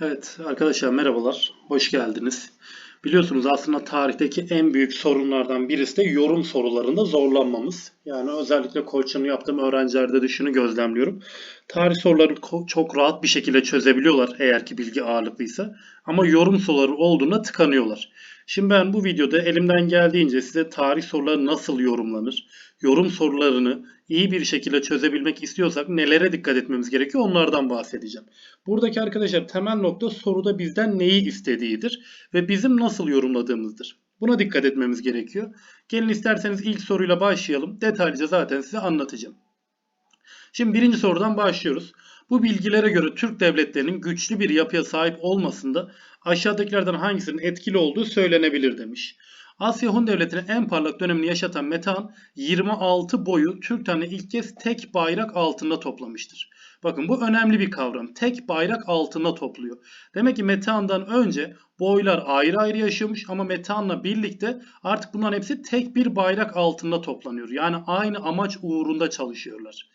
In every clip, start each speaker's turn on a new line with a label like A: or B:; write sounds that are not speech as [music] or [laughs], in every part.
A: Evet arkadaşlar merhabalar, hoş geldiniz. Biliyorsunuz aslında tarihteki en büyük sorunlardan birisi de yorum sorularında zorlanmamız. Yani özellikle koçunu yaptığım öğrencilerde de şunu gözlemliyorum. Tarih sorularını çok rahat bir şekilde çözebiliyorlar eğer ki bilgi ağırlıklıysa. Ama yorum soruları olduğunda tıkanıyorlar. Şimdi ben bu videoda elimden geldiğince size tarih soruları nasıl yorumlanır, yorum sorularını iyi bir şekilde çözebilmek istiyorsak nelere dikkat etmemiz gerekiyor onlardan bahsedeceğim. Buradaki arkadaşlar temel nokta soruda bizden neyi istediğidir ve bizim nasıl yorumladığımızdır. Buna dikkat etmemiz gerekiyor. Gelin isterseniz ilk soruyla başlayalım. Detaylıca zaten size anlatacağım. Şimdi birinci sorudan başlıyoruz. Bu bilgilere göre Türk devletlerinin güçlü bir yapıya sahip olmasında aşağıdakilerden hangisinin etkili olduğu söylenebilir demiş. Asya Hun Devleti'nin en parlak dönemini yaşatan Metehan 26 boyu Türklerini ilk kez tek bayrak altında toplamıştır. Bakın bu önemli bir kavram. Tek bayrak altında topluyor. Demek ki Metehan'dan önce boylar ayrı ayrı yaşıyormuş ama Metehan'la birlikte artık bunların hepsi tek bir bayrak altında toplanıyor. Yani aynı amaç uğrunda çalışıyorlar.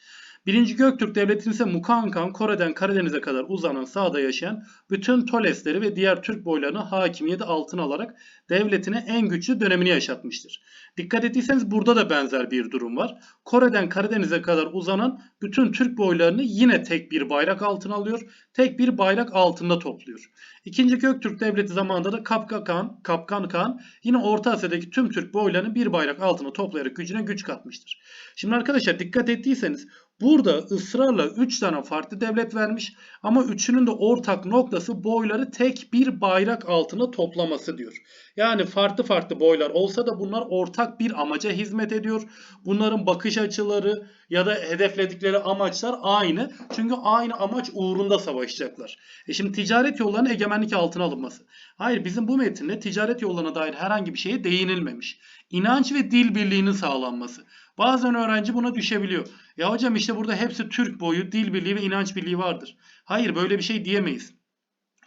A: Birinci Göktürk Devleti'nin ise Mukankan, Kore'den Karadeniz'e kadar uzanan sahada yaşayan bütün Tolesleri ve diğer Türk boylarını hakimiyeti altına alarak devletine en güçlü dönemini yaşatmıştır. Dikkat ettiyseniz burada da benzer bir durum var. Kore'den Karadeniz'e kadar uzanan bütün Türk boylarını yine tek bir bayrak altına alıyor. Tek bir bayrak altında topluyor. İkinci Göktürk Devleti zamanında da Kapkan Kağan, Kapkan Kağan yine Orta Asya'daki tüm Türk boylarını bir bayrak altına toplayarak gücüne güç katmıştır. Şimdi arkadaşlar dikkat ettiyseniz Burada ısrarla 3 tane farklı devlet vermiş ama üçünün de ortak noktası boyları tek bir bayrak altına toplaması diyor. Yani farklı farklı boylar olsa da bunlar ortak bir amaca hizmet ediyor. Bunların bakış açıları ya da hedefledikleri amaçlar aynı. Çünkü aynı amaç uğrunda savaşacaklar. E şimdi ticaret yollarının egemenlik altına alınması. Hayır bizim bu metinde ticaret yollarına dair herhangi bir şeye değinilmemiş. İnanç ve dil birliğinin sağlanması. Bazen öğrenci buna düşebiliyor. Ya hocam işte burada hepsi Türk boyu, dil birliği ve inanç birliği vardır. Hayır böyle bir şey diyemeyiz.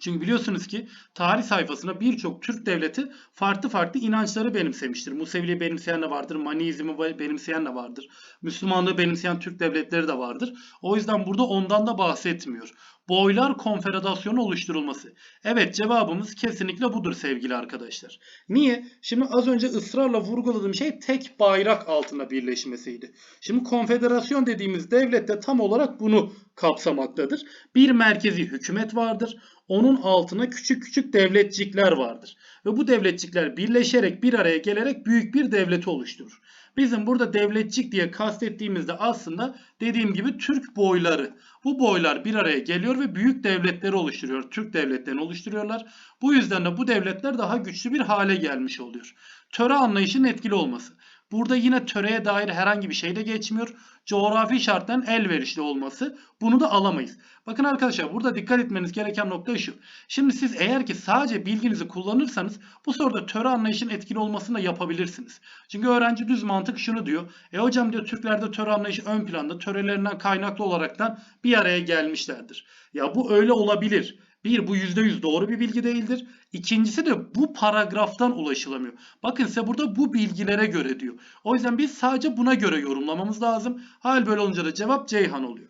A: Çünkü biliyorsunuz ki tarih sayfasında birçok Türk devleti farklı farklı inançları benimsemiştir. Museviliği benimseyen de vardır, Maniizmi benimseyen de vardır. Müslümanlığı benimseyen Türk devletleri de vardır. O yüzden burada ondan da bahsetmiyor. Boylar Konfederasyonu oluşturulması. Evet cevabımız kesinlikle budur sevgili arkadaşlar. Niye? Şimdi az önce ısrarla vurguladığım şey tek bayrak altında birleşmesiydi. Şimdi konfederasyon dediğimiz devlet de tam olarak bunu kapsamaktadır. Bir merkezi hükümet vardır. Onun altına küçük küçük devletcikler vardır. Ve bu devletcikler birleşerek bir araya gelerek büyük bir devleti oluşturur. Bizim burada devletçik diye kastettiğimizde aslında dediğim gibi Türk boyları. Bu boylar bir araya geliyor ve büyük devletleri oluşturuyor. Türk devletlerini oluşturuyorlar. Bu yüzden de bu devletler daha güçlü bir hale gelmiş oluyor. Töre anlayışının etkili olması. Burada yine töreye dair herhangi bir şey de geçmiyor. Coğrafi şartların elverişli olması. Bunu da alamayız. Bakın arkadaşlar burada dikkat etmeniz gereken nokta şu. Şimdi siz eğer ki sadece bilginizi kullanırsanız bu soruda töre anlayışının etkili olmasını da yapabilirsiniz. Çünkü öğrenci düz mantık şunu diyor. E hocam diyor Türklerde töre anlayışı ön planda törelerinden kaynaklı olaraktan bir araya gelmişlerdir. Ya bu öyle olabilir. Bir, bu %100 doğru bir bilgi değildir. İkincisi de bu paragraftan ulaşılamıyor. Bakın size burada bu bilgilere göre diyor. O yüzden biz sadece buna göre yorumlamamız lazım. Hal böyle olunca da cevap Ceyhan oluyor.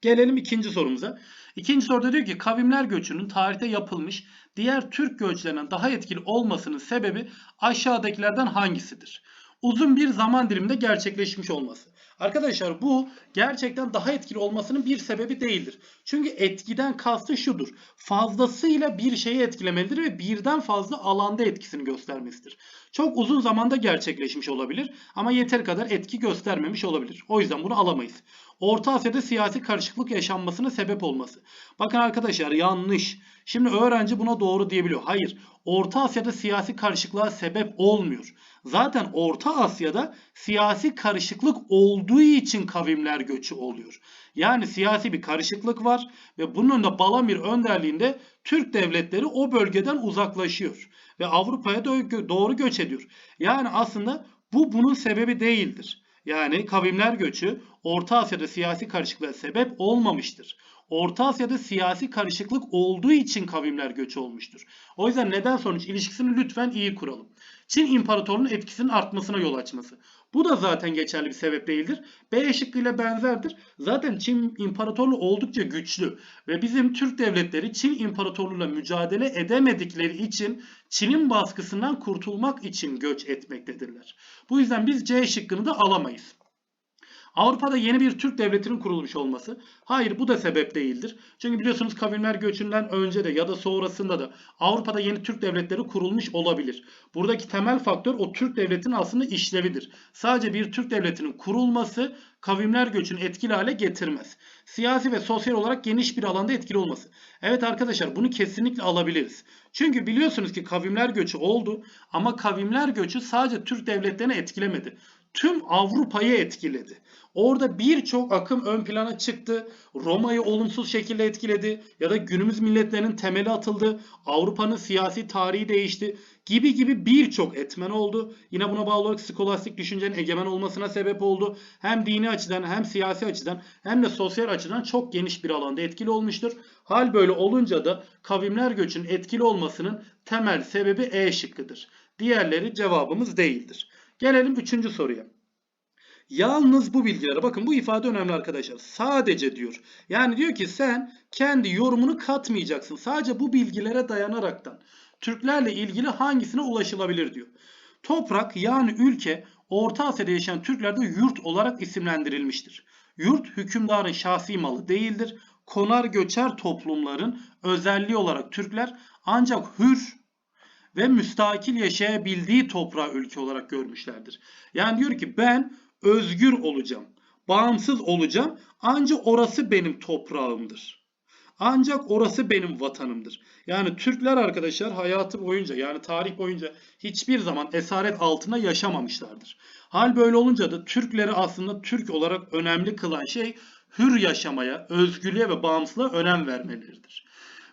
A: Gelelim ikinci sorumuza. İkinci soruda diyor ki kavimler göçünün tarihte yapılmış diğer Türk göçlerinden daha etkili olmasının sebebi aşağıdakilerden hangisidir? Uzun bir zaman diliminde gerçekleşmiş olması. Arkadaşlar bu gerçekten daha etkili olmasının bir sebebi değildir. Çünkü etkiden kastı şudur. Fazlasıyla bir şeyi etkilemelidir ve birden fazla alanda etkisini göstermesidir. Çok uzun zamanda gerçekleşmiş olabilir ama yeter kadar etki göstermemiş olabilir. O yüzden bunu alamayız. Orta Asya'da siyasi karışıklık yaşanmasına sebep olması. Bakın arkadaşlar yanlış. Şimdi öğrenci buna doğru diyebiliyor. Hayır. Orta Asya'da siyasi karışıklığa sebep olmuyor. Zaten Orta Asya'da siyasi karışıklık olduğu için kavimler göçü oluyor. Yani siyasi bir karışıklık var ve bunun da Balamir önderliğinde Türk devletleri o bölgeden uzaklaşıyor ve Avrupa'ya doğru göç ediyor. Yani aslında bu bunun sebebi değildir. Yani kavimler göçü Orta Asya'da siyasi karışıklığa sebep olmamıştır. Orta Asya'da siyasi karışıklık olduğu için kavimler göçü olmuştur. O yüzden neden sonuç ilişkisini lütfen iyi kuralım. Çin İmparatorluğu'nun etkisinin artmasına yol açması. Bu da zaten geçerli bir sebep değildir. B şıkkıyla benzerdir. Zaten Çin İmparatorluğu oldukça güçlü ve bizim Türk devletleri Çin İmparatorluğu'yla mücadele edemedikleri için Çin'in baskısından kurtulmak için göç etmektedirler. Bu yüzden biz C şıkkını da alamayız. Avrupa'da yeni bir Türk devletinin kurulmuş olması. Hayır bu da sebep değildir. Çünkü biliyorsunuz kavimler göçünden önce de ya da sonrasında da Avrupa'da yeni Türk devletleri kurulmuş olabilir. Buradaki temel faktör o Türk devletinin aslında işlevidir. Sadece bir Türk devletinin kurulması kavimler göçünü etkili hale getirmez. Siyasi ve sosyal olarak geniş bir alanda etkili olması. Evet arkadaşlar bunu kesinlikle alabiliriz. Çünkü biliyorsunuz ki kavimler göçü oldu ama kavimler göçü sadece Türk devletlerini etkilemedi. Tüm Avrupa'yı etkiledi. Orada birçok akım ön plana çıktı. Roma'yı olumsuz şekilde etkiledi ya da günümüz milletlerinin temeli atıldı. Avrupa'nın siyasi tarihi değişti gibi gibi birçok etmen oldu. Yine buna bağlı olarak skolastik düşüncenin egemen olmasına sebep oldu. Hem dini açıdan hem siyasi açıdan hem de sosyal açıdan çok geniş bir alanda etkili olmuştur. Hal böyle olunca da kavimler göçünün etkili olmasının temel sebebi E şıkkıdır. Diğerleri cevabımız değildir. Gelelim üçüncü soruya. Yalnız bu bilgilere bakın bu ifade önemli arkadaşlar. Sadece diyor. Yani diyor ki sen kendi yorumunu katmayacaksın. Sadece bu bilgilere dayanaraktan Türklerle ilgili hangisine ulaşılabilir diyor. Toprak yani ülke Orta Asya'da yaşayan Türklerde yurt olarak isimlendirilmiştir. Yurt hükümdarın şahsi malı değildir. Konar göçer toplumların özelliği olarak Türkler ancak hür ve müstakil yaşayabildiği toprağı ülke olarak görmüşlerdir. Yani diyor ki ben özgür olacağım, bağımsız olacağım ancak orası benim toprağımdır. Ancak orası benim vatanımdır. Yani Türkler arkadaşlar hayatı boyunca yani tarih boyunca hiçbir zaman esaret altında yaşamamışlardır. Hal böyle olunca da Türkleri aslında Türk olarak önemli kılan şey hür yaşamaya, özgürlüğe ve bağımsızlığa önem vermeleridir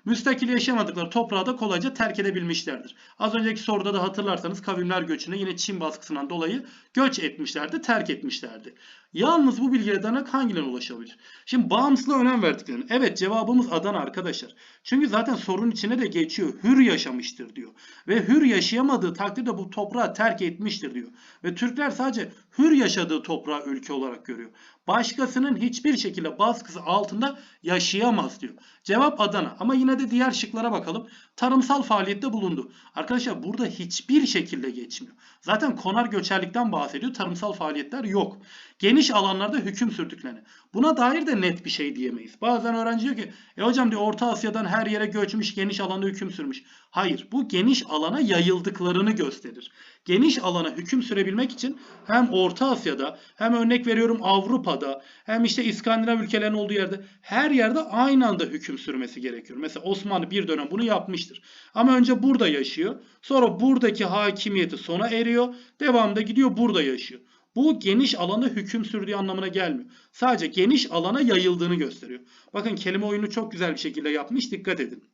A: müstakil yaşamadıkları toprağı da kolayca terk edebilmişlerdir. Az önceki soruda da hatırlarsanız kavimler göçüne yine Çin baskısından dolayı göç etmişlerdi, terk etmişlerdi. Yalnız bu bilgiye dayanak hangilerine ulaşabilir? Şimdi bağımsızlığa önem verdiklerini. Evet cevabımız Adana arkadaşlar. Çünkü zaten sorunun içine de geçiyor. Hür yaşamıştır diyor. Ve hür yaşayamadığı takdirde bu toprağı terk etmiştir diyor. Ve Türkler sadece hür yaşadığı toprağı ülke olarak görüyor. Başkasının hiçbir şekilde baskısı altında yaşayamaz diyor. Cevap Adana. Ama yine de diğer şıklara bakalım. Tarımsal faaliyette bulundu. Arkadaşlar burada hiçbir şekilde geçmiyor. Zaten konar göçerlikten bahsediyor. Tarımsal faaliyetler yok. Geniş alanlarda hüküm sürdüklerini. Buna dair de net bir şey diyemeyiz. Bazen öğrenci diyor ki e hocam diyor Orta Asya'dan her yere göçmüş geniş alanda hüküm sürmüş. Hayır bu geniş alana yayıldıklarını gösterir. Geniş alana hüküm sürebilmek için hem Orta Asya'da hem örnek veriyorum Avrupa'da hem işte İskandinav ülkelerin olduğu yerde her yerde aynı anda hüküm sürmesi gerekiyor. Mesela Osmanlı bir dönem bunu yapmıştır. Ama önce burada yaşıyor. Sonra buradaki hakimiyeti sona eriyor. Devamında gidiyor burada yaşıyor. Bu geniş alana hüküm sürdüğü anlamına gelmiyor. Sadece geniş alana yayıldığını gösteriyor. Bakın kelime oyunu çok güzel bir şekilde yapmış. Dikkat edin.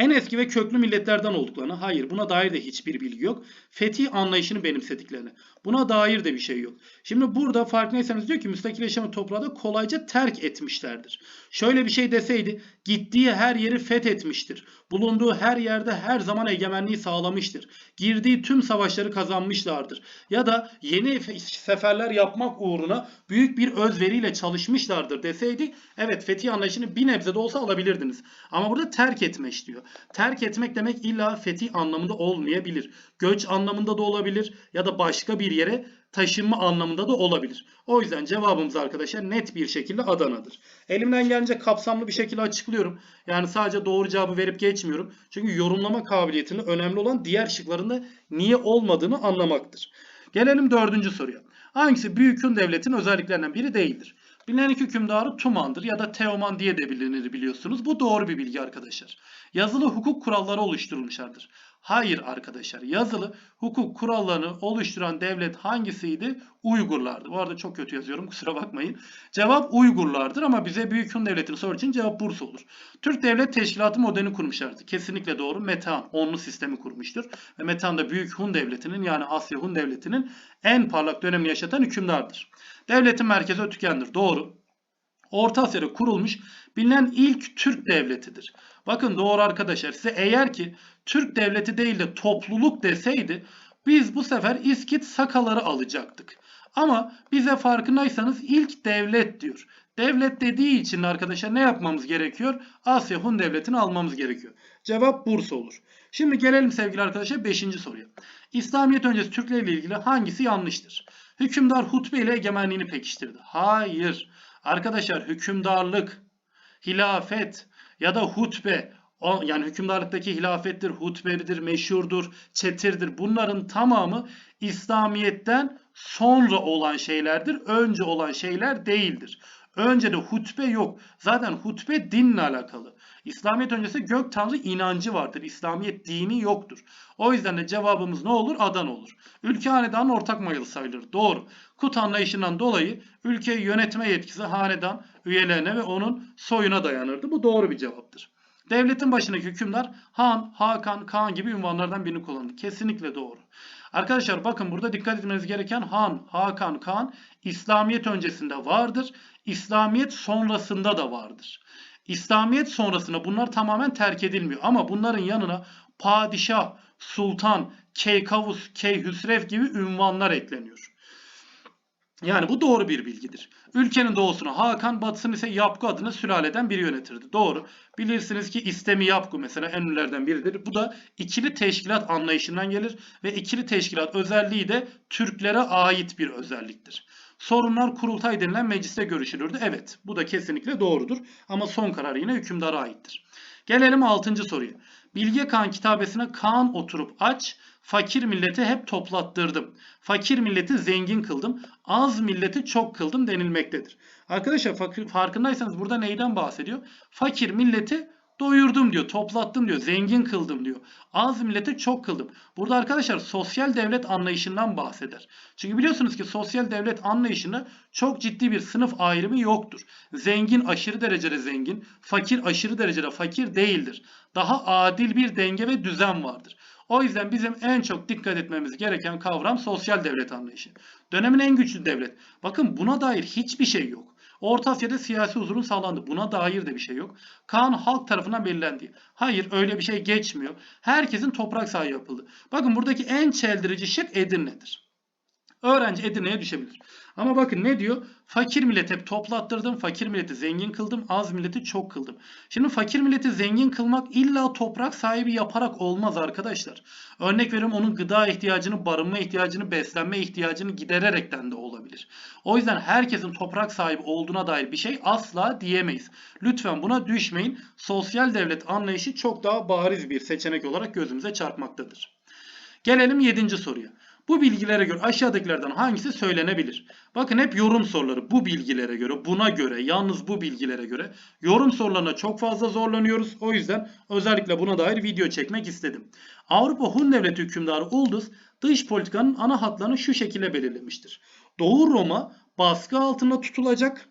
A: En eski ve köklü milletlerden olduklarını, hayır buna dair de hiçbir bilgi yok. Fetih anlayışını benimsediklerini. Buna dair de bir şey yok. Şimdi burada farkındaysanız diyor ki müstakil yaşamı toprağı da kolayca terk etmişlerdir. Şöyle bir şey deseydi gittiği her yeri fethetmiştir. Bulunduğu her yerde her zaman egemenliği sağlamıştır. Girdiği tüm savaşları kazanmışlardır. Ya da yeni seferler yapmak uğruna büyük bir özveriyle çalışmışlardır deseydi evet fetih anlayışını bir nebze de olsa alabilirdiniz. Ama burada terk etmiş diyor. Terk etmek demek illa fetih anlamında olmayabilir. Göç anlamında da olabilir ya da başka bir yere taşınma anlamında da olabilir. O yüzden cevabımız arkadaşlar net bir şekilde Adana'dır. Elimden gelince kapsamlı bir şekilde açıklıyorum. Yani sadece doğru cevabı verip geçmiyorum. Çünkü yorumlama kabiliyetinin önemli olan diğer şıklarında niye olmadığını anlamaktır. Gelelim dördüncü soruya. Hangisi büyük Hun devletin özelliklerinden biri değildir? Bilinen hükümdarı Tuman'dır ya da Teoman diye de bilinir biliyorsunuz. Bu doğru bir bilgi arkadaşlar. Yazılı hukuk kuralları oluşturulmuşlardır. Hayır arkadaşlar. Yazılı hukuk kurallarını oluşturan devlet hangisiydi? Uygurlardı. Bu arada çok kötü yazıyorum [laughs] kusura bakmayın. Cevap Uygurlardır ama bize Büyük Hun Devleti'ni soru için cevap Bursa olur. Türk Devlet Teşkilatı modelini kurmuşlardı. Kesinlikle doğru. Metehan onlu sistemi kurmuştur. Ve Metehan da Büyük Hun Devleti'nin yani Asya Hun Devleti'nin en parlak dönemini yaşatan hükümdardır. Devletin merkezi Ötüken'dir. Doğru. Orta Asya'da kurulmuş bilinen ilk Türk devletidir. Bakın doğru arkadaşlar size eğer ki Türk devleti değil de topluluk deseydi Biz bu sefer İskit Sakaları alacaktık. Ama bize farkındaysanız ilk devlet diyor. Devlet dediği için arkadaşlar ne yapmamız gerekiyor? Asya Hun Devleti'ni almamız gerekiyor. Cevap Bursa olur. Şimdi gelelim sevgili arkadaşlar 5. soruya. İslamiyet öncesi Türkler ile ilgili hangisi yanlıştır? Hükümdar hutbe ile egemenliğini pekiştirdi. Hayır. Arkadaşlar hükümdarlık, hilafet ya da hutbe o, yani hükümdarlıktaki hilafettir, hutbedir, meşhurdur, çetirdir. Bunların tamamı İslamiyet'ten sonra olan şeylerdir. Önce olan şeyler değildir. Önce de hutbe yok. Zaten hutbe dinle alakalı. İslamiyet öncesi gök tanrı inancı vardır. İslamiyet dini yoktur. O yüzden de cevabımız ne olur? Adan olur. Ülke hanedanın ortak mayalı sayılır. Doğru. Kut anlayışından dolayı ülkeyi yönetme yetkisi hanedan üyelerine ve onun soyuna dayanırdı. Bu doğru bir cevaptır. Devletin başındaki hükümdar Han, Hakan, Kaan gibi ünvanlardan birini kullandı. Kesinlikle doğru. Arkadaşlar bakın burada dikkat etmeniz gereken Han, Hakan, Kaan İslamiyet öncesinde vardır. İslamiyet sonrasında da vardır. İslamiyet sonrasında bunlar tamamen terk edilmiyor. Ama bunların yanına padişah, sultan, keykavus, keyhüsrev gibi ünvanlar ekleniyor. Yani bu doğru bir bilgidir. Ülkenin doğusunu Hakan, batısını ise Yapgu adına sülaleden biri yönetirdi. Doğru. Bilirsiniz ki İstemi Yapgu mesela en ünlülerden biridir. Bu da ikili teşkilat anlayışından gelir ve ikili teşkilat özelliği de Türklere ait bir özelliktir. Sorunlar kurultay denilen mecliste görüşülürdü. Evet bu da kesinlikle doğrudur ama son karar yine hükümdara aittir. Gelelim 6. soruya. Bilge Kağan kitabesine Kaan oturup aç, fakir milleti hep toplattırdım. Fakir milleti zengin kıldım, az milleti çok kıldım denilmektedir. Arkadaşlar farkındaysanız burada neyden bahsediyor? Fakir milleti doyurdum diyor, toplattım diyor, zengin kıldım diyor. Az milleti çok kıldım. Burada arkadaşlar sosyal devlet anlayışından bahseder. Çünkü biliyorsunuz ki sosyal devlet anlayışında çok ciddi bir sınıf ayrımı yoktur. Zengin aşırı derecede zengin, fakir aşırı derecede fakir değildir. Daha adil bir denge ve düzen vardır. O yüzden bizim en çok dikkat etmemiz gereken kavram sosyal devlet anlayışı. Dönemin en güçlü devlet. Bakın buna dair hiçbir şey yok. Orta Asya'da siyasi huzurun sağlandı. Buna dair de bir şey yok. Kaan halk tarafından belirlendi. Hayır öyle bir şey geçmiyor. Herkesin toprak sahibi yapıldı. Bakın buradaki en çeldirici şık Edirne'dir. Öğrenci Edirne'ye düşebilir. Ama bakın ne diyor? Fakir milleti hep toplattırdım. Fakir milleti zengin kıldım. Az milleti çok kıldım. Şimdi fakir milleti zengin kılmak illa toprak sahibi yaparak olmaz arkadaşlar. Örnek veriyorum onun gıda ihtiyacını, barınma ihtiyacını, beslenme ihtiyacını gidererekten de olabilir. O yüzden herkesin toprak sahibi olduğuna dair bir şey asla diyemeyiz. Lütfen buna düşmeyin. Sosyal devlet anlayışı çok daha bariz bir seçenek olarak gözümüze çarpmaktadır. Gelelim 7. soruya. Bu bilgilere göre aşağıdakilerden hangisi söylenebilir? Bakın hep yorum soruları. Bu bilgilere göre, buna göre, yalnız bu bilgilere göre. Yorum sorularına çok fazla zorlanıyoruz. O yüzden özellikle buna dair video çekmek istedim. Avrupa Hun Devleti hükümdarı Ulduz dış politikanın ana hatlarını şu şekilde belirlemiştir. Doğu Roma baskı altında tutulacak.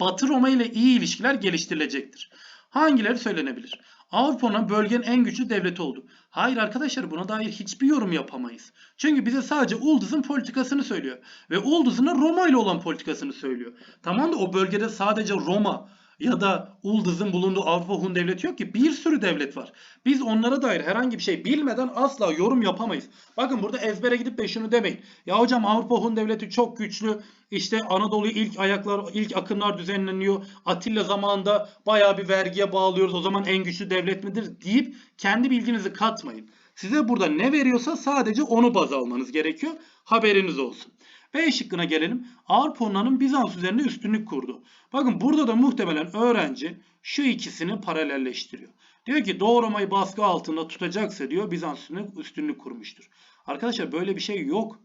A: Batı Roma ile iyi ilişkiler geliştirilecektir. Hangileri söylenebilir? Avrupa'nın bölgenin en güçlü devleti oldu. Hayır arkadaşlar buna dair hiçbir yorum yapamayız. Çünkü bize sadece Ulduz'un politikasını söylüyor. Ve Ulduz'un Roma ile olan politikasını söylüyor. Tamam da o bölgede sadece Roma ya da Ulduz'un bulunduğu Avrupa Hun devleti yok ki. Bir sürü devlet var. Biz onlara dair herhangi bir şey bilmeden asla yorum yapamayız. Bakın burada ezbere gidip de şunu demeyin. Ya hocam Avrupa Hun devleti çok güçlü. İşte Anadolu'yu ilk ayaklar, ilk akınlar düzenleniyor. Atilla zamanında bayağı bir vergiye bağlıyoruz. O zaman en güçlü devlet midir deyip kendi bilginizi katmayın. Size burada ne veriyorsa sadece onu baz almanız gerekiyor. Haberiniz olsun. B şıkkına gelelim. Avrupa Hunlarının Bizans üzerinde üstünlük kurdu. Bakın burada da muhtemelen öğrenci şu ikisini paralelleştiriyor. Diyor ki Doğu Roma'yı baskı altında tutacaksa diyor Bizans üstünlük, üstünlük kurmuştur. Arkadaşlar böyle bir şey yok.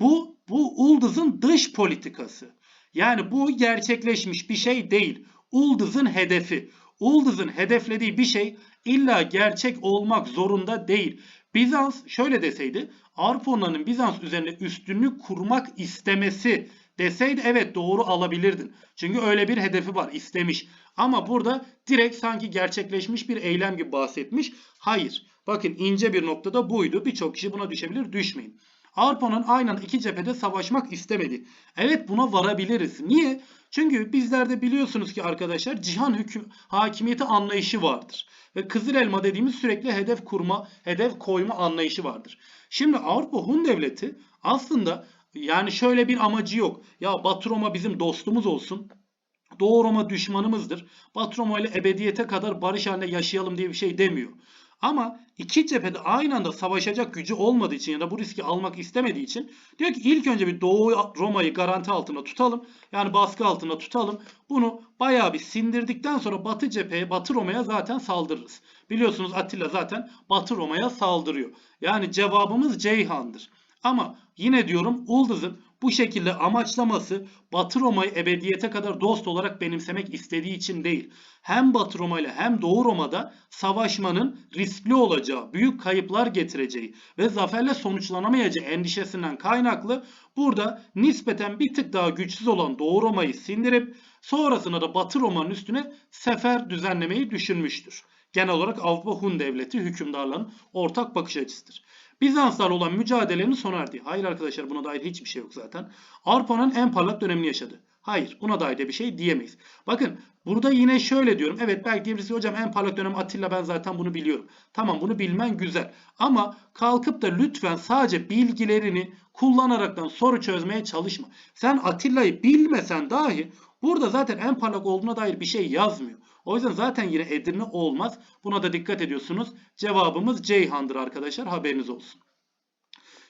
A: Bu, bu Ulduz'un dış politikası. Yani bu gerçekleşmiş bir şey değil. Ulduz'un hedefi. Ulduz'un hedeflediği bir şey illa gerçek olmak zorunda değil. Bizans şöyle deseydi Avrupa Hunlarının Bizans üzerinde üstünlük kurmak istemesi deseydi evet doğru alabilirdin. Çünkü öyle bir hedefi var istemiş. Ama burada direkt sanki gerçekleşmiş bir eylem gibi bahsetmiş. Hayır. Bakın ince bir noktada buydu. Birçok kişi buna düşebilir. Düşmeyin. Avrupa'nın aynen iki cephede savaşmak istemedi. Evet buna varabiliriz. Niye? Çünkü bizlerde biliyorsunuz ki arkadaşlar cihan hüküm hakimiyeti anlayışı vardır. Ve Kızıl Elma dediğimiz sürekli hedef kurma, hedef koyma anlayışı vardır. Şimdi Avrupa Hun Devleti aslında yani şöyle bir amacı yok. Ya Batı Roma bizim dostumuz olsun. Doğu Roma düşmanımızdır. Batı Roma ile ebediyete kadar barış halinde yaşayalım diye bir şey demiyor. Ama iki cephede aynı anda savaşacak gücü olmadığı için ya da bu riski almak istemediği için diyor ki ilk önce bir Doğu Roma'yı garanti altında tutalım. Yani baskı altında tutalım. Bunu bayağı bir sindirdikten sonra Batı cepheye, Batı Roma'ya zaten saldırırız. Biliyorsunuz Atilla zaten Batı Roma'ya saldırıyor. Yani cevabımız Ceyhan'dır. Ama yine diyorum Uldız'ın bu şekilde amaçlaması Batı Roma'yı ebediyete kadar dost olarak benimsemek istediği için değil. Hem Batı Roma ile hem Doğu Roma'da savaşmanın riskli olacağı, büyük kayıplar getireceği ve zaferle sonuçlanamayacağı endişesinden kaynaklı burada nispeten bir tık daha güçsüz olan Doğu Roma'yı sindirip sonrasında da Batı Roma'nın üstüne sefer düzenlemeyi düşünmüştür. Genel olarak Avrupa Hun Devleti hükümdarlarının ortak bakış açısıdır. Bizanslarla olan mücadelenin sona erdiği. Hayır arkadaşlar buna dair hiçbir şey yok zaten. Avrupa'nın en parlak dönemini yaşadı. Hayır buna dair de bir şey diyemeyiz. Bakın burada yine şöyle diyorum. Evet belki diyebilirsin hocam en parlak dönem Atilla ben zaten bunu biliyorum. Tamam bunu bilmen güzel. Ama kalkıp da lütfen sadece bilgilerini kullanaraktan soru çözmeye çalışma. Sen Atilla'yı bilmesen dahi burada zaten en parlak olduğuna dair bir şey yazmıyor. O yüzden zaten yine Edirne olmaz. Buna da dikkat ediyorsunuz. Cevabımız Ceyhan'dır arkadaşlar. Haberiniz olsun.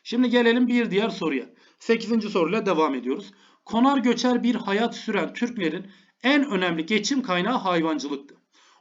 A: Şimdi gelelim bir diğer soruya. 8. soruyla devam ediyoruz. Konar göçer bir hayat süren Türklerin en önemli geçim kaynağı hayvancılıktı.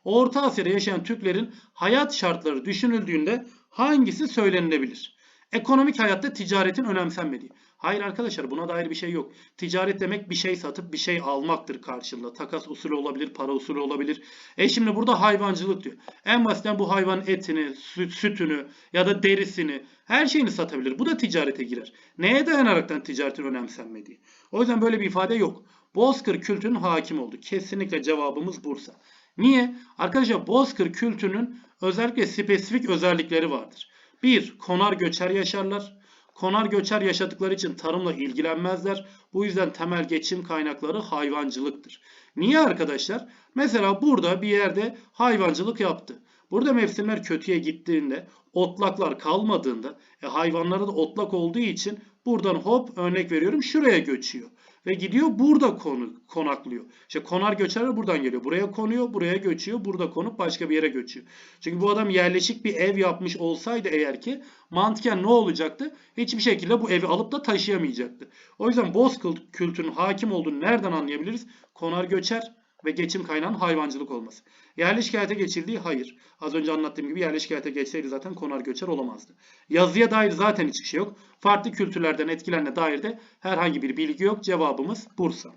A: Orta Asya'da yaşayan Türklerin hayat şartları düşünüldüğünde hangisi söylenilebilir? Ekonomik hayatta ticaretin önemsenmediği. Hayır arkadaşlar buna dair bir şey yok. Ticaret demek bir şey satıp bir şey almaktır karşılığında. Takas usulü olabilir, para usulü olabilir. E şimdi burada hayvancılık diyor. En basitten bu hayvan etini, süt, sütünü ya da derisini her şeyini satabilir. Bu da ticarete girer. Neye dayanaraktan ticaretin önemsenmediği. O yüzden böyle bir ifade yok. Bozkır kültürünün hakim oldu. Kesinlikle cevabımız Bursa. Niye? Arkadaşlar Bozkır kültürünün özellikle spesifik özellikleri vardır. Bir, konar göçer yaşarlar. Konar göçer yaşadıkları için tarımla ilgilenmezler. Bu yüzden temel geçim kaynakları hayvancılıktır. Niye arkadaşlar? Mesela burada bir yerde hayvancılık yaptı. Burada mevsimler kötüye gittiğinde, otlaklar kalmadığında, e, hayvanları da otlak olduğu için buradan hop örnek veriyorum şuraya göçüyor. Ve gidiyor burada konu, konaklıyor. İşte konar göçer buradan geliyor. Buraya konuyor, buraya göçüyor, burada konup başka bir yere göçüyor. Çünkü bu adam yerleşik bir ev yapmış olsaydı eğer ki mantıken ne olacaktı? Hiçbir şekilde bu evi alıp da taşıyamayacaktı. O yüzden boz kültürünün hakim olduğunu nereden anlayabiliriz? Konar göçer ve geçim kaynağının hayvancılık olması. Yerleşik hayata geçildiği hayır. Az önce anlattığım gibi yerleşik hayata geçseydi zaten konar göçer olamazdı. Yazıya dair zaten hiçbir şey yok. Farklı kültürlerden etkilenme dair de herhangi bir bilgi yok. Cevabımız Bursa.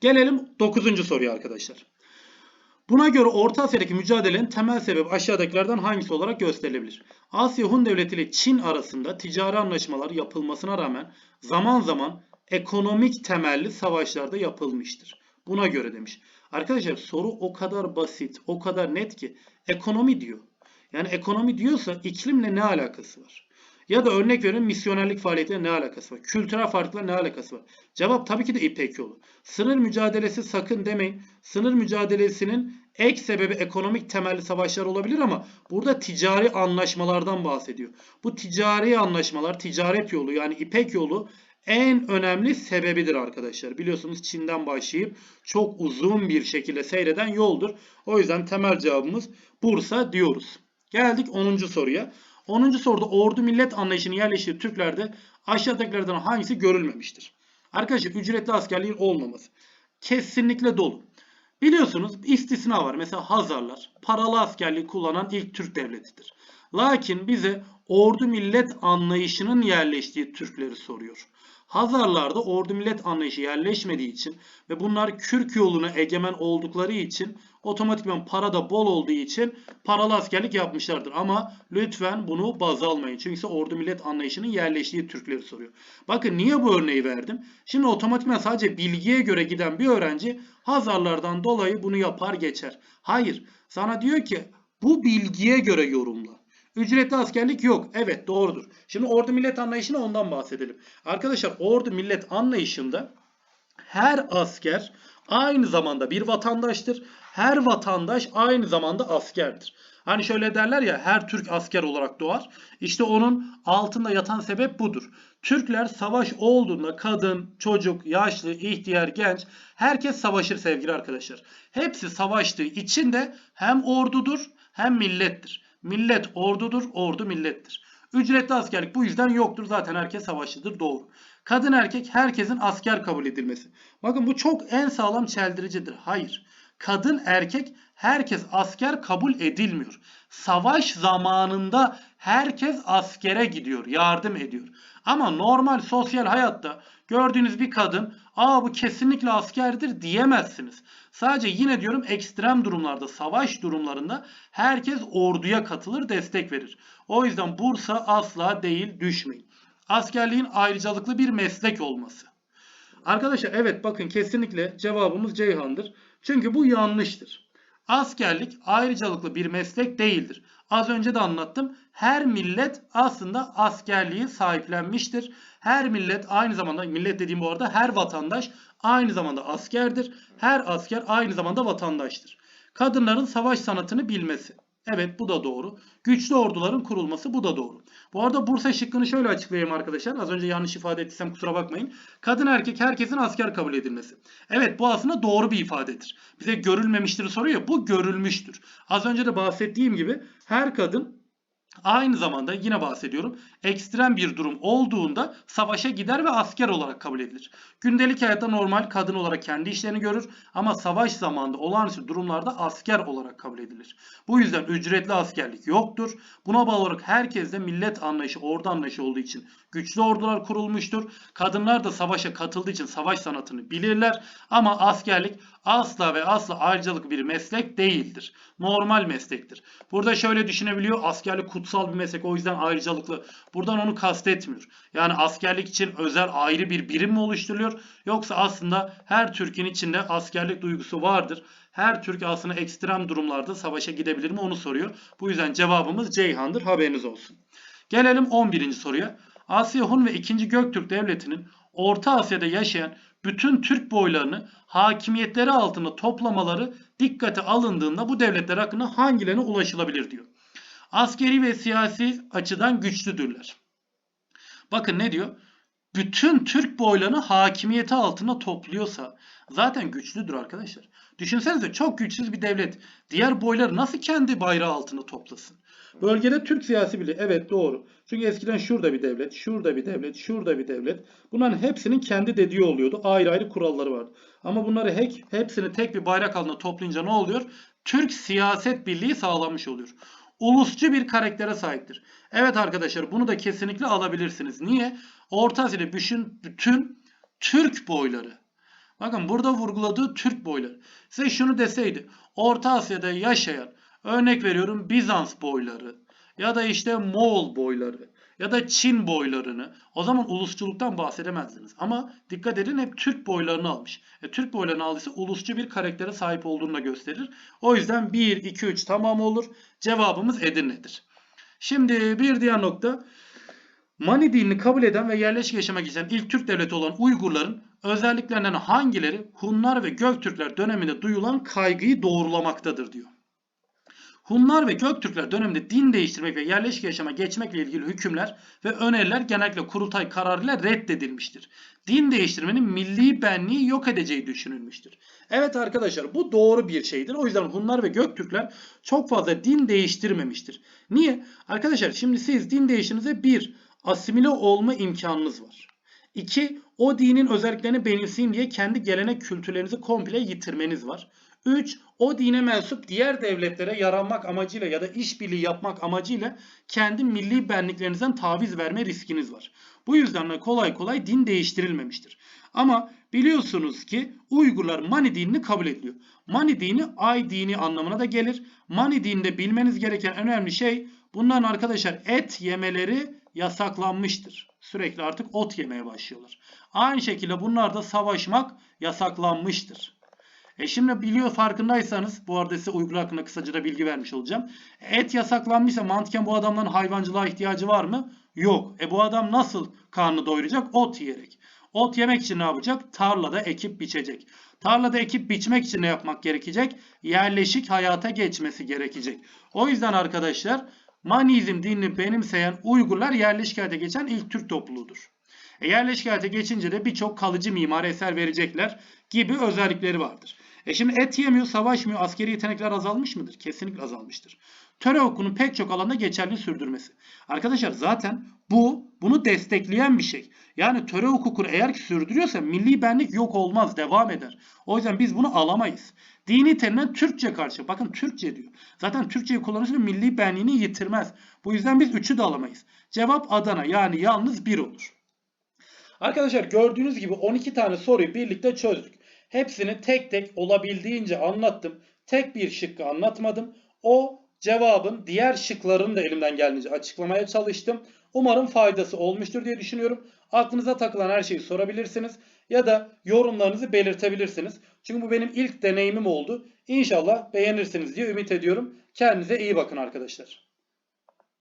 A: Gelelim 9. soruya arkadaşlar. Buna göre Orta Asya'daki mücadelenin temel sebebi aşağıdakilerden hangisi olarak gösterilebilir? Asya Hun Devleti ile Çin arasında ticari anlaşmalar yapılmasına rağmen zaman zaman ekonomik temelli savaşlarda yapılmıştır. Buna göre demiş. Arkadaşlar soru o kadar basit, o kadar net ki ekonomi diyor. Yani ekonomi diyorsa iklimle ne alakası var? Ya da örnek verin misyonerlik faaliyetiyle ne alakası var? Kültürel farkla ne alakası var? Cevap tabii ki de İpek yolu. Sınır mücadelesi sakın demeyin. Sınır mücadelesinin ek sebebi ekonomik temelli savaşlar olabilir ama burada ticari anlaşmalardan bahsediyor. Bu ticari anlaşmalar, ticaret yolu yani İpek yolu en önemli sebebidir arkadaşlar. Biliyorsunuz Çin'den başlayıp çok uzun bir şekilde seyreden yoldur. O yüzden temel cevabımız Bursa diyoruz. Geldik 10. soruya. 10. soruda ordu millet anlayışını yerleştiği Türklerde aşağıdakilerden hangisi görülmemiştir? Arkadaşlar ücretli askerliğin olmaması. Kesinlikle dolu. Biliyorsunuz istisna var. Mesela Hazarlar paralı askerliği kullanan ilk Türk devletidir. Lakin bize ordu millet anlayışının yerleştiği Türkleri soruyor. Hazarlarda ordu millet anlayışı yerleşmediği için ve bunlar Kürk yoluna egemen oldukları için otomatikman para da bol olduğu için paralı askerlik yapmışlardır. Ama lütfen bunu baz almayın. Çünkü ordu millet anlayışının yerleştiği Türkleri soruyor. Bakın niye bu örneği verdim? Şimdi otomatikman sadece bilgiye göre giden bir öğrenci Hazarlardan dolayı bunu yapar geçer. Hayır. Sana diyor ki bu bilgiye göre yorumla. Ücretli askerlik yok. Evet doğrudur. Şimdi ordu millet anlayışına ondan bahsedelim. Arkadaşlar ordu millet anlayışında her asker aynı zamanda bir vatandaştır. Her vatandaş aynı zamanda askerdir. Hani şöyle derler ya her Türk asker olarak doğar. İşte onun altında yatan sebep budur. Türkler savaş olduğunda kadın, çocuk, yaşlı, ihtiyar, genç herkes savaşır sevgili arkadaşlar. Hepsi savaştığı için de hem ordudur hem millettir. Millet ordudur, ordu millettir. Ücretli askerlik bu yüzden yoktur. Zaten herkes savaşçıdır. Doğru. Kadın erkek herkesin asker kabul edilmesi. Bakın bu çok en sağlam çeldiricidir. Hayır. Kadın erkek herkes asker kabul edilmiyor. Savaş zamanında herkes askere gidiyor, yardım ediyor. Ama normal sosyal hayatta gördüğünüz bir kadın, "Aa bu kesinlikle askerdir." diyemezsiniz. Sadece yine diyorum ekstrem durumlarda, savaş durumlarında herkes orduya katılır, destek verir. O yüzden Bursa asla değil, düşmeyin. Askerliğin ayrıcalıklı bir meslek olması. Arkadaşlar evet bakın kesinlikle cevabımız Ceyhan'dır. Çünkü bu yanlıştır. Askerlik ayrıcalıklı bir meslek değildir. Az önce de anlattım. Her millet aslında askerliği sahiplenmiştir. Her millet aynı zamanda millet dediğim bu arada her vatandaş aynı zamanda askerdir. Her asker aynı zamanda vatandaştır. Kadınların savaş sanatını bilmesi. Evet bu da doğru. Güçlü orduların kurulması bu da doğru. Bu arada Bursa şıkkını şöyle açıklayayım arkadaşlar. Az önce yanlış ifade ettiysem kusura bakmayın. Kadın erkek herkesin asker kabul edilmesi. Evet bu aslında doğru bir ifadedir. Bize görülmemiştir soruyor. Bu görülmüştür. Az önce de bahsettiğim gibi her kadın Aynı zamanda yine bahsediyorum. Ekstrem bir durum olduğunda savaşa gider ve asker olarak kabul edilir. Gündelik hayatta normal kadın olarak kendi işlerini görür ama savaş zamanında olağanüstü durumlarda asker olarak kabul edilir. Bu yüzden ücretli askerlik yoktur. Buna bağlı olarak herkeste millet anlayışı, ordu anlayışı olduğu için güçlü ordular kurulmuştur. Kadınlar da savaşa katıldığı için savaş sanatını bilirler ama askerlik asla ve asla ayrıcalık bir meslek değildir. Normal meslektir. Burada şöyle düşünebiliyor askerlik kutsal bir meslek o yüzden ayrıcalıklı. Buradan onu kastetmiyor. Yani askerlik için özel ayrı bir birim mi oluşturuluyor? Yoksa aslında her Türk'ün içinde askerlik duygusu vardır. Her Türk aslında ekstrem durumlarda savaşa gidebilir mi onu soruyor. Bu yüzden cevabımız Ceyhan'dır haberiniz olsun. Gelelim 11. soruya. Asya Hun ve 2. Göktürk Devleti'nin Orta Asya'da yaşayan bütün Türk boylarını hakimiyetleri altında toplamaları dikkate alındığında bu devletler hakkında hangilerine ulaşılabilir diyor. Askeri ve siyasi açıdan güçlüdürler. Bakın ne diyor? Bütün Türk boylarını hakimiyeti altına topluyorsa zaten güçlüdür arkadaşlar. Düşünsenize çok güçsüz bir devlet diğer boyları nasıl kendi bayrağı altına toplasın? Bölgede Türk siyasi birliği. Evet doğru. Çünkü eskiden şurada bir devlet, şurada bir devlet, şurada bir devlet. Bunların hepsinin kendi dediği oluyordu. Ayrı ayrı kuralları vardı. Ama bunları hep, hepsini tek bir bayrak altında toplayınca ne oluyor? Türk siyaset birliği sağlanmış oluyor. Ulusçu bir karaktere sahiptir. Evet arkadaşlar bunu da kesinlikle alabilirsiniz. Niye? Orta Asya'da bütün, bütün Türk boyları. Bakın burada vurguladığı Türk boyları. Size şunu deseydi. Orta Asya'da yaşayan Örnek veriyorum Bizans boyları ya da işte Moğol boyları ya da Çin boylarını o zaman ulusçuluktan bahsedemezdiniz. Ama dikkat edin hep Türk boylarını almış. E, Türk boylarını aldıysa ulusçu bir karaktere sahip olduğunu da gösterir. O yüzden 1, 2, 3 tamam olur. Cevabımız Edirne'dir. Şimdi bir diğer nokta Mani dinini kabul eden ve yerleşik yaşamak isteyen ilk Türk devleti olan Uygurların özelliklerinden hangileri Hunlar ve Göktürkler döneminde duyulan kaygıyı doğrulamaktadır diyor. Hunlar ve Göktürkler döneminde din değiştirmek ve yerleşik yaşama geçmekle ilgili hükümler ve öneriler genellikle kurultay kararıyla reddedilmiştir. Din değiştirmenin milli benliği yok edeceği düşünülmüştür. Evet arkadaşlar bu doğru bir şeydir. O yüzden Hunlar ve Göktürkler çok fazla din değiştirmemiştir. Niye? Arkadaşlar şimdi siz din değiştirinize bir asimile olma imkanınız var. İki, o dinin özelliklerini benimseyin diye kendi gelenek kültürlerinizi komple yitirmeniz var. 3. O dine mensup diğer devletlere yaranmak amacıyla ya da işbirliği yapmak amacıyla kendi milli benliklerinizden taviz verme riskiniz var. Bu yüzden de kolay kolay din değiştirilmemiştir. Ama biliyorsunuz ki Uygurlar Mani dinini kabul ediyor. Mani dini ay dini anlamına da gelir. Mani dininde bilmeniz gereken önemli şey bunların arkadaşlar et yemeleri yasaklanmıştır. Sürekli artık ot yemeye başlıyorlar. Aynı şekilde bunlar da savaşmak yasaklanmıştır. E şimdi biliyor farkındaysanız bu arada size uygulama hakkında kısaca da bilgi vermiş olacağım. Et yasaklanmışsa mantıken bu adamların hayvancılığa ihtiyacı var mı? Yok. E bu adam nasıl karnını doyuracak? Ot yiyerek. Ot yemek için ne yapacak? Tarlada ekip biçecek. Tarlada ekip biçmek için ne yapmak gerekecek? Yerleşik hayata geçmesi gerekecek. O yüzden arkadaşlar Manizm dinini benimseyen Uygurlar yerleşik hayata geçen ilk Türk topluluğudur. E yerleşik hayata geçince de birçok kalıcı mimari eser verecekler gibi özellikleri vardır. E şimdi et yemiyor, savaşmıyor, askeri yetenekler azalmış mıdır? Kesinlikle azalmıştır. Töre hukukunun pek çok alanda geçerli sürdürmesi. Arkadaşlar zaten bu bunu destekleyen bir şey. Yani töre hukukunu eğer ki sürdürüyorsa milli benlik yok olmaz, devam eder. O yüzden biz bunu alamayız. Dini terimden Türkçe karşı. Bakın Türkçe diyor. Zaten Türkçeyi kullanırsa milli benliğini yitirmez. Bu yüzden biz üçü de alamayız. Cevap Adana yani yalnız bir olur. Arkadaşlar gördüğünüz gibi 12 tane soruyu birlikte çözdük. Hepsini tek tek olabildiğince anlattım. Tek bir şıkkı anlatmadım. O cevabın diğer şıklarını da elimden geldiğince açıklamaya çalıştım. Umarım faydası olmuştur diye düşünüyorum. Aklınıza takılan her şeyi sorabilirsiniz ya da yorumlarınızı belirtebilirsiniz. Çünkü bu benim ilk deneyimim oldu. İnşallah beğenirsiniz diye ümit ediyorum. Kendinize iyi bakın arkadaşlar.